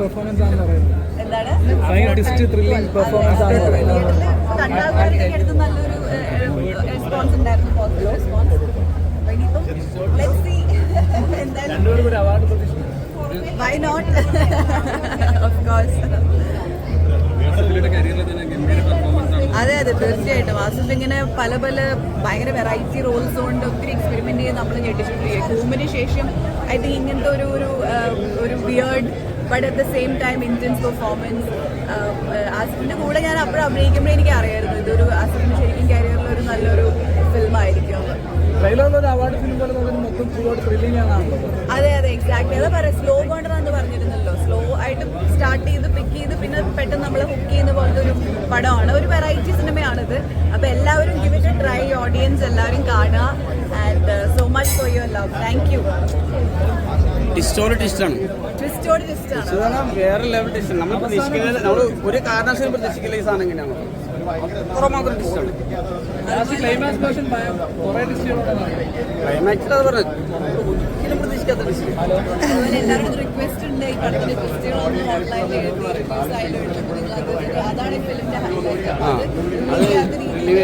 Performance ആണെന്ന് പറയുന്നത്. എന്താണ്? ട്വിസ്റ്റ് ത്രില്ലിംഗ് പെർഫോമൻസ് ആണെന്ന് പറയുന്നത്. നല്ലൊരു റെസ്പോൺസ് ഉണ്ടായിരുന്നു പോസിറ്റീവ് റെസ്പോൺസ് ഇനിയിപ്പം ലെറ്റ്സ് സീ എന്തായാലും വൈ നോട്ട് ഓഫ് കോഴ്സ് അതെ അതെ തീർച്ചയായിട്ടും. വാസുദ് ഇങ്ങനെ പല പല ഭയങ്കര വെറൈറ്റി റോൾസ് കൊണ്ട് ഒത്തിരി എക്സ്പെരിമെന്റ് ചെയ്ത് നമ്മൾ ഞെട്ടിച്ചിട്ടുണ്ട് കൂമിന് ശേഷം ഐ തിങ്ക് ഇങ്ങനത്തെ ഒരു ഒരു ഒരു beard but at the same time Indians performance ആസിഫിന്റെ കൂടെ ഞാൻ അപ്പോഴും അഭിനയിക്കുമ്പോഴേ എനിക്ക് അറിയായിരുന്നു. ഇതൊരു ആസിഫിന്റെ ശരിക്കും കരിയറിൽ ഒരു നല്ലൊരു ഫിലിം ആയിരിക്കും. എന്ന്. സ്റ്റാർട്ട് ചെയ്ത് പിക്ക് ചെയ്ത് പിന്നെ പെട്ടെന്ന് നമ്മൾ ഹുക്ക് ചെയ്യുന്ന പോലത്തെ ഒരു പടമാണ്. ഒരു വെറൈറ്റി സിനിമയാണിത് അപ്പൊ എല്ലാവരും ഗിവ് ഇറ്റ് ട്രൈ ഓഡിയൻസ് എല്ലാവരും കാണുക. And so much for your love thank you ടിസ്റ്റോട് ടിസ്റ്റാണ് ആണ്. വേറെ ലെവൽ ടിസ്റ്റ് നമ്മൾ പ്രതീക്ഷിക്കുന്നത് നമ്മൾ ഒരു കാരണവശാലും പ്രതീക്ഷിക്കില്ല ഈ സാധനം എങ്ങനെയാണ് അത്രമാത്രം ഡിസ്റ്റുകളൊക്കെ ക്ലൈമാക്സിൽ അത് പറഞ്ഞത് ഒരിക്കലും പ്രതീക്ഷിക്കാത്ത ഹൈലൈറ്റ് ആ, അത് അത് രീതിയിൽ